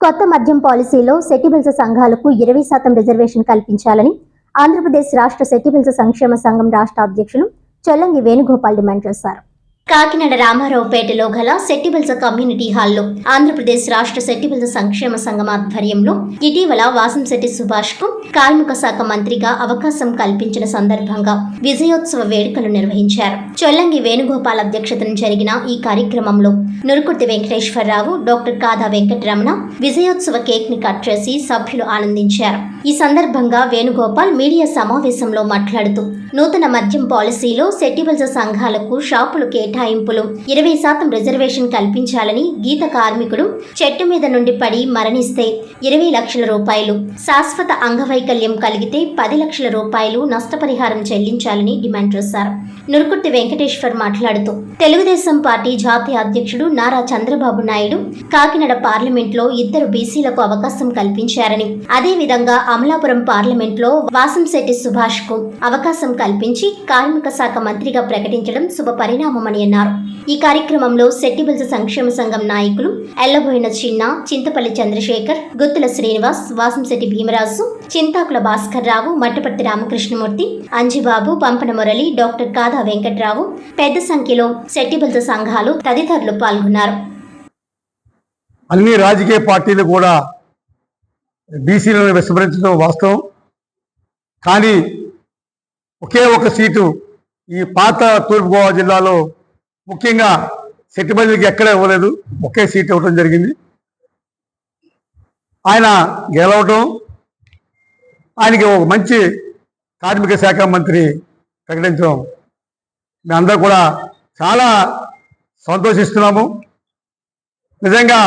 కొత్త మద్యం పాలసీలో సెటిబిల్స్ సంఘాలకు ఇరవై శాతం రిజర్వేషన్ కల్పించాలని ఆంధ్రప్రదేశ్ రాష్ట్ర సెటిబిల్స్ సంక్షేమ సంఘం రాష్ట్ర అధ్యక్షులు చొల్లంగి వేణుగోపాల్ డిమాండ్ చేశారు. కాకినాడ రామారావుపేటలో గల సెట్టిబిల్స్ కమ్యూనిటీ హాల్లో ఆంధ్రప్రదేశ్ రాష్ట్ర సెట్టిబిల్స్ సంక్షేమ సంఘం ఆధ్వర్యంలో ఇటీవల వాసంశెట్టి సుభాష్కు కార్మిక శాఖ మంత్రిగా అవకాశం కల్పించిన సందర్భంగా విజయోత్సవ వేడుకలు నిర్వహించారు. చొల్లంగి వేణుగోపాల్ అధ్యక్షతన జరిగిన ఈ కార్యక్రమంలో నురుకుర్తి వెంకటేశ్వరరావు డాక్టర్ కాదా వెంకటరమణ విజయోత్సవ కేక్ని కట్ చేసి సభ్యులు ఆనందించారు. ఈ సందర్భంగా వేణుగోపాల్ మీడియా సమావేశంలో మాట్లాడుతూ నూతన మద్యం పాలసీలో సెట్టిబల్స్ సంఘాలకు షాపులు కేటాయింపులు ఇరవై శాతం రిజర్వేషన్ కల్పించాలని గీత కార్మికుడు చెట్టు మీద నుండి పడి మరణిస్తే ఇరవై లక్షల రూపాయలు. శాశ్వత అంగవైకల్యం కలిగితే పది లక్షల రూపాయలు నష్టపరిహారం చెల్లించాలని డిమాండ్ చేశారు. నురుకుర్తి వెంకటేశ్వర్ మాట్లాడుతూ తెలుగుదేశం పార్టీ జాతీయ అధ్యక్షుడు నారా చంద్రబాబు నాయుడు కాకినాడ పార్లమెంట్లో ఇద్దరు బీసీలకు అవకాశం కల్పించారని అదేవిధంగా అమలాపురం పార్లమెంట్లో వాసంశెట్టి సుభాష్కు అవకాశం కల్పించి కార్మిక శాఖ మంత్రిగా ప్రకటించడం శుభ పరిణామమని పాల్గొన్నారు ఈ కార్యక్రమంలో సెట్టిబిల్స్ సంక్షేమ సంఘం నాయకులు ఎల్లబోయిన చిన్న చింతపల్లి చంద్రశేఖర్ గుత్తుల శ్రీనివాస్ వాసంశెట్టి భీమరాజు చింతాకుల భాస్కర్ రావు మట్టపర్తి రామకృష్ణమూర్తి అంజిబాబు పంపన మురళి డాక్టర్ కాదా వెంకట్రావు పెద్ద సంఖ్యలో సెట్టిబిల్స్ సంఘాలు తదితరులు పాల్గొన్నారు. అన్ని రాజకీయ పార్టీలు కూడా బీసీలను విస్మరించడం వాస్తవం. కానీ ఒకే ఒక సీటు ఈ పాత తూర్పుగోవా జిల్లాలో ముఖ్యంగా సెట్టిబల్లికి ఎక్కడ ఇవ్వలేదు. ఒకే సీట్ ఇవ్వటం జరిగింది. ఆయన గెలవటం ఆయనకి ఒక మంచి కార్మిక శాఖ మంత్రి ప్రకటించడం. మేమందరూ కూడా చాలా సంతోషిస్తున్నాము. నిజంగా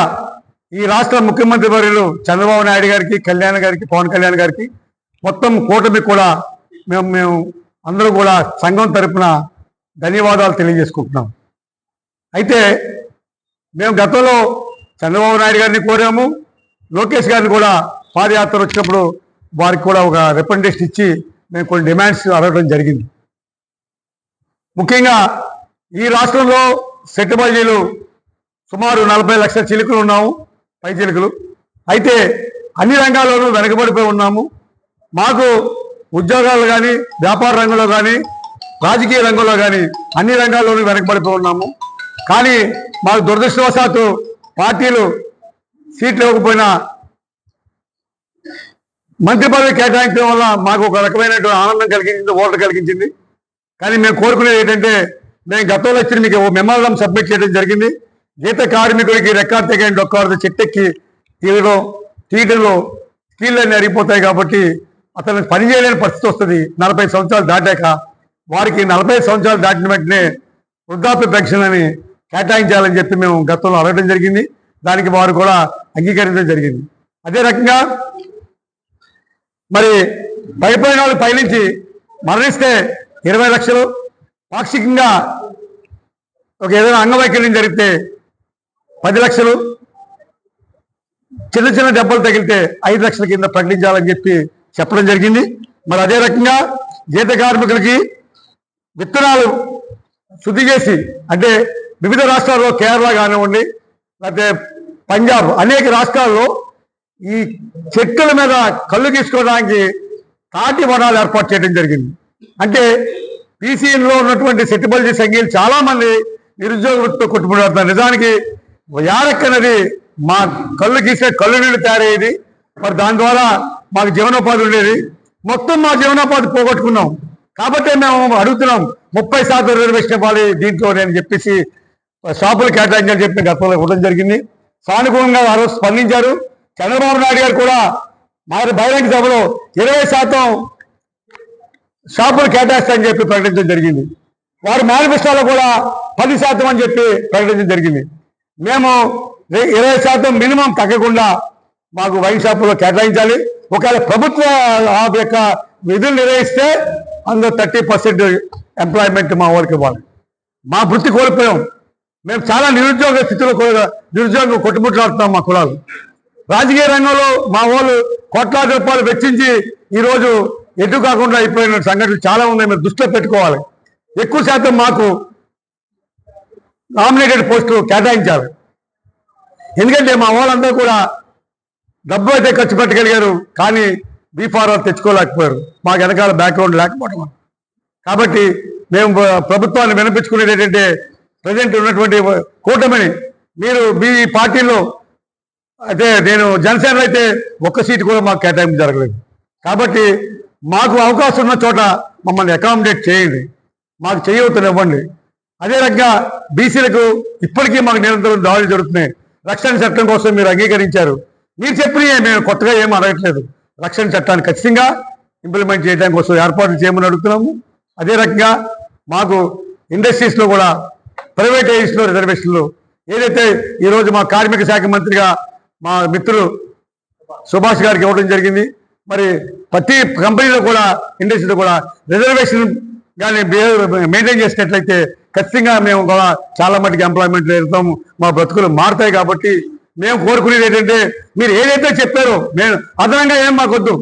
ఈ రాష్ట్ర ముఖ్యమంత్రి వర్యులు చంద్రబాబు నాయుడు గారికి కళ్యాణ్ గారికి పవన్ కళ్యాణ్ గారికి మొత్తం కూటమి కూడా మేము మేము అందరూ కూడా సంఘం తరఫున ధన్యవాదాలు తెలియజేసుకుంటున్నాం. అయితే మేము గతంలో చంద్రబాబు నాయుడు గారిని కోరాము లోకేష్ గారిని కూడా పాదయాత్ర వచ్చినప్పుడు వారికి కూడా ఒక రిప్రజెంటేషన్ ఇచ్చి మేము కొన్ని డిమాండ్స్ అడగడం జరిగింది. ముఖ్యంగా ఈ రాష్ట్రంలో సెట్టుబడీలు సుమారు నలభై లక్షల చిలుకలు ఉన్నాము పై చిలుకలు. అయితే అన్ని రంగాల్లోనూ వెనకబడిపోయి ఉన్నాము. మాకు ఉద్యోగాలు కానీ వ్యాపార రంగంలో కానీ రాజకీయ రంగంలో కానీ అన్ని రంగాల్లోనూ వెనకబడిపోయి ఉన్నాము. కానీ మాకు దురదృష్టవశాత్తు పార్టీలు సీట్లు ఇవ్వకపోయినా మంత్రి పదవి కేటాయించడం వల్ల మాకు ఒక రకమైనటువంటి ఆనందం కలిగించింది ఓటర్ కలిగించింది. కానీ మేము కోరుకునేది ఏంటంటే మేము గతంలో ఇచ్చిన మీకు ఓ మెమోరం సబ్మిట్ చేయడం జరిగింది. గీత కార్మికుడికి రెక్కార్డ్ తెగండి ఒక్కవారితో చెట్టెక్కి తీయడం తీయడంలో అన్నీ అరిగిపోతాయి కాబట్టి అతను పని చేయలేని పరిస్థితి వస్తుంది. నలభై సంవత్సరాలు దాటాక వారికి నలభై సంవత్సరాలు దాటిన వెంటనే వృద్ధాప్య పెన్షన్ అని కేటాయించాలని చెప్పి మేము గతంలో అడగడం జరిగింది. దానికి వారు కూడా అంగీకరించడం జరిగింది. అదే రకంగా మరి భయపడిన వాళ్ళు పయనించి మరణిస్తే ఇరవై లక్షలు. పాక్షికంగా ఒక ఏదైనా అంగవైకల్యం జరిగితే పది లక్షలు. చిన్న చిన్న దెబ్బలు తగిలితే ఐదు లక్షల కింద ప్రకటించాలని చెప్పి చెప్పడం జరిగింది. మరి అదే రకంగా గీత కార్మికులకి విత్తనాలు శుద్ధి చేసి అంటే వివిధ రాష్ట్రాల్లో కేరళ కానివ్వండి లేకపోతే పంజాబ్ అనేక రాష్ట్రాల్లో ఈ చెట్టుల మీద కళ్ళు తీసుకోవడానికి తాటి వనాలు ఏర్పాటు చేయడం జరిగింది. అంటే పీసీఎన్లో ఉన్నటువంటి సెట్టుబల్జీ సంఖ్యలు చాలా మంది నిరుద్యోగ వృత్తితో కొట్టుబడుతున్నారు నిజానికి యారక్ అనేది మా కళ్ళు గీసే కళ్ళు నీళ్ళు తయారయ్యేది. మరి దాని ద్వారా మాకు జీవనోపాధి ఉండేది. మొత్తం మా జీవనోపాధి పోగొట్టుకున్నాం. కాబట్టి మేము అడుగుతున్నాం ముప్పై శాతం రిజర్వేషన్ ఇవ్వాలి దీంట్లో నేను చెప్పేసి షాపులు కేటాయించాలని చెప్పి గతంలో ఇవ్వడం జరిగింది. సానుకూలంగా వారు స్పందించారు. చంద్రబాబు నాయుడు గారు కూడా మరి బహిరంగ సభలో ఇరవై శాతం షాపులు కేటాయిస్తాయని చెప్పి ప్రకటించడం జరిగింది. వారి మేనిఫెస్టోలో కూడా పది శాతం అని చెప్పి ప్రకటించడం జరిగింది. మేము ఇరవై శాతం మినిమం తగ్గకుండా మాకు వైన్ షాపులో కేటాయించాలి. ఒకవేళ ప్రభుత్వ యొక్క విధులు నిర్వహిస్తే అందులో థర్టీ పర్సెంట్ ఎంప్లాయ్మెంట్ మా వాళ్ళకి ఇవ్వాలి. మా వృత్తి కోల్పోయాం. మేము చాలా నిరుద్యోగ స్థితిలో కో- నిరుద్యోగం కొట్టుముట్లాడుతున్నాం మా కులాలు. రాజకీయ రంగంలో మా వాళ్ళు కోట్లాది రూపాయలు వెచ్చించి ఈరోజు ఎటు కాకుండా అయిపోయిన సంఘటనలు చాలా ఉన్నాయి మీరు దృష్టిలో పెట్టుకోవాలి. ఎక్కువ శాతం మాకు నామినేటెడ్ పోస్టులు కేటాయించాలి ఎందుకంటే మా వాళ్ళందరూ కూడా డబ్బు అయితే ఖర్చు పెట్టగలిగారు కానీ బీఫారాలు తెచ్చుకోలేకపోయారు. మాకు వెనకాల బ్యాక్గ్రౌండ్ లేకపోవడం కాబట్టి మేము ప్రభుత్వాన్ని వినిపించుకునేది ఏంటంటే ప్రజెంట్ ఉన్నటువంటి కూటమిని మీరు మీ పార్టీలో అయితే నేను జనసేనలో అయితే ఒక్క సీటు కూడా మాకు కేటాయింపు జరగలేదు. కాబట్టి మాకు అవకాశం ఉన్న చోట మమ్మల్ని అకామిడేట్ చేయండి. మాకు చేయవతలు ఇవ్వండి అదే రకంగా బీసీలకు ఇప్పటికీ మాకు నిరంతరం దాడులు జరుగుతున్నాయి. రక్షణ చట్టం కోసం మీరు అంగీకరించారు. మీరు చెప్పిన మేము కొత్తగా ఏం అడగట్లేదు. రక్షణ చట్టాన్ని ఖచ్చితంగా ఇంప్లిమెంట్ చేయడానికి కోసం ఏర్పాట్లు చేయమని అడుగుతున్నాము. అదే రకంగా మాకు ఇండస్ట్రీస్లో కూడా ప్రైవేటైజేషన్లో రిజర్వేషన్లు. ఏదైతే ఈరోజు మా కార్మిక శాఖ మంత్రిగా మా మిత్రులు సుభాష్ గారికి ఇవ్వడం జరిగింది మరి ప్రతి కంపెనీలో కూడా ఇండస్ట్రీలో కూడా రిజర్వేషన్ కానీ మెయింటైన్ చేసినట్లయితే ఖచ్చితంగా మేము కూడా చాలా మటుకు ఎంప్లాయ్మెంట్ వెళ్తాము మా బ్రతుకులు మారుతాయి కాబట్టి మేము కోరుకునేది ఏంటంటే మీరు ఏదైతే చెప్పారో మేము అదనంగా ఏం మాకొద్దు.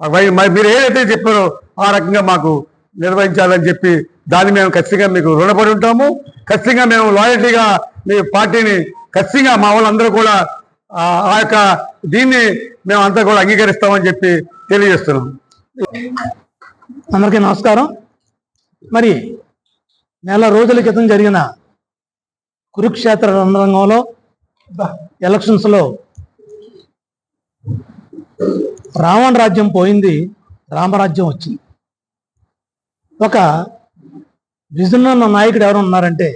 మాకు మీరు ఏదైతే చెప్పారో ఆ రకంగా మాకు నిర్వహించాలని చెప్పి దాన్ని మేము ఖచ్చితంగా మీకు రుణపడి ఉంటాము. ఖచ్చితంగా మేము లాయల్టీగా మీ పార్టీని ఖచ్చితంగా మా వాళ్ళందరూ కూడా ఆ యొక్క దీన్ని మేము అంతా కూడా అంగీకరిస్తామని చెప్పి తెలియజేస్తున్నాం. అందరికీ నమస్కారం. మరి నెల రోజుల క్రితం జరిగిన కురుక్షేత్ర రంగంలో ఎలక్షన్స్లో రావణ రాజ్యం పోయింది రామరాజ్యం వచ్చింది. ఒక విజన్ ఉన్న నాయకుడు ఎవరు ఉన్నారంటే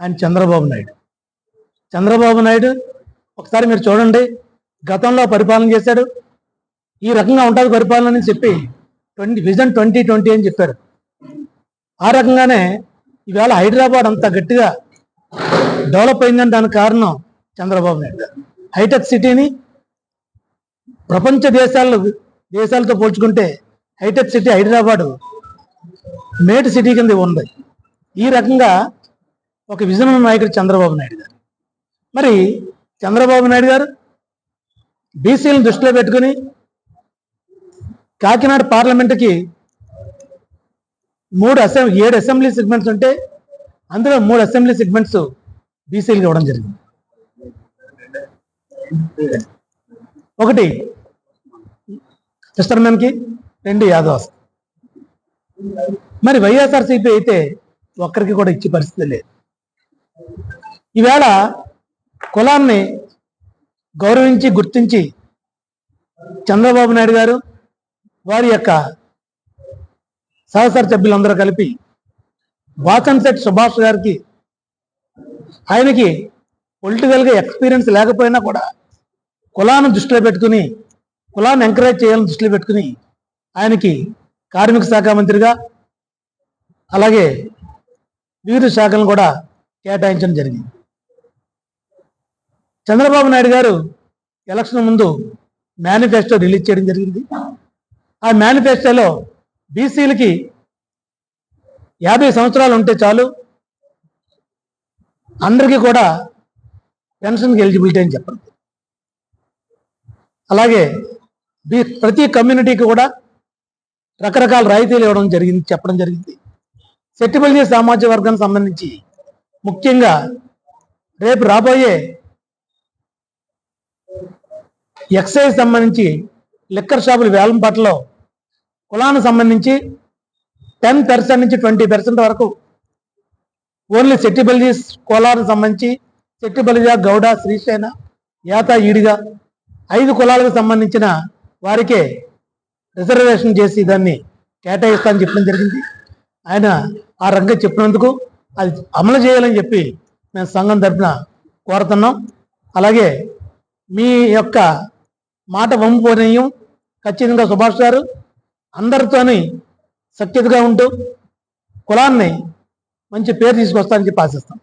ఆయన చంద్రబాబు నాయుడు. చంద్రబాబు నాయుడు ఒకసారి మీరు చూడండి గతంలో పరిపాలన చేశాడు ఈ రకంగా ఉంటుంది పరిపాలన అని చెప్పి ట్వంటీ విజన్ ట్వంటీ ట్వంటీ అని చెప్పారు. ఆ రకంగానే ఈవేళ హైదరాబాద్ అంత గట్టిగా డెవలప్ అయిందని దానికి కారణం చంద్రబాబు నాయుడు. గారు హైటెక్ సిటీని ప్రపంచ దేశాలు దేశాలతో పోల్చుకుంటే హైటెక్ సిటీ హైదరాబాదు మేట్ సిటీ కింద ఉంది. ఈ రకంగా ఒక విజన్ నాయకుడు చంద్రబాబు నాయుడు గారు. మరి చంద్రబాబు నాయుడు గారు బీసీలను దృష్టిలో పెట్టుకుని కాకినాడ పార్లమెంటుకి మూడు అసెంబ్లీ ఏడు అసెంబ్లీ సెగ్మెంట్స్ ఉంటే అందులో మూడు అసెంబ్లీ సెగ్మెంట్స్ బీసీలకు ఇవ్వడం జరిగింది. ఒకటి కి రెండు యాదవాస్ మరి వైఎస్ఆర్సీపీ అయితే ఒక్కరికి కూడా ఇచ్చే పరిస్థితి లేదు. ఈవేళ కులాన్ని గౌరవించి గుర్తించి చంద్రబాబు నాయుడు గారు వారి యొక్క సహసర సభ్యులందరూ కలిపి వాసన్శెట్ సుభాష్ గారికి ఆయనకి పొలిటికల్గా ఎక్స్పీరియన్స్ లేకపోయినా కూడా కులాన్ని దృష్టిలో పెట్టుకుని కులాన్ని ఎంకరేజ్ చేయాలని దృష్టిలో పెట్టుకుని ఆయనకి కార్మిక శాఖ మంత్రిగా అలాగే వివిధ శాఖలను కూడా కేటాయించడం జరిగింది. చంద్రబాబు నాయుడు గారు ఎలక్షన్ ముందు మేనిఫెస్టో రిలీజ్ చేయడం జరిగింది. ఆ మేనిఫెస్టోలో బీసీలకి యాభై సంవత్సరాలు ఉంటే చాలు అందరికీ కూడా పెన్షన్కి ఎలిజిబిలిటీ అని చెప్పండి అలాగే బీ- ప్రతి కమ్యూనిటీకి కూడా రకరకాల రాయితీలు ఇవ్వడం జరిగింది చెప్పడం జరిగింది. సెట్టిబల్జీ సామాజిక వర్గానికి సంబంధించి ముఖ్యంగా రేపు రాబోయే ఎక్సైజ్ సంబంధించి లిక్కర్ షాపుల వేలంపాటలో కులానికి సంబంధించి టెన్ పర్సెంట్ నుంచి ట్వంటీ పర్సెంట్ వరకు ఓన్లీ సెట్టిబల్జీస్ కులానికి సంబంధించి సెట్టిబలిజా గౌడ శ్రీశైన యాత ఈడిగా ఐదు కులాలకు సంబంధించిన వారికే రిజర్వేషన్ చేసి దాన్ని కేటాయిస్తానని చెప్పడం జరిగింది. ఆయన ఆ రంగం చెప్పినందుకు అది అమలు చేయాలని చెప్పి మేము సంఘం తరఫున కోరుతున్నాం. అలాగే మీ యొక్క మాట వంపునీయం ఖచ్చితంగా సుభాష్ గారు అందరితోని సఖ్యతగా ఉంటూ కులాన్ని మంచి పేరు తీసుకొస్తానని చెప్పి ఆశిస్తాం.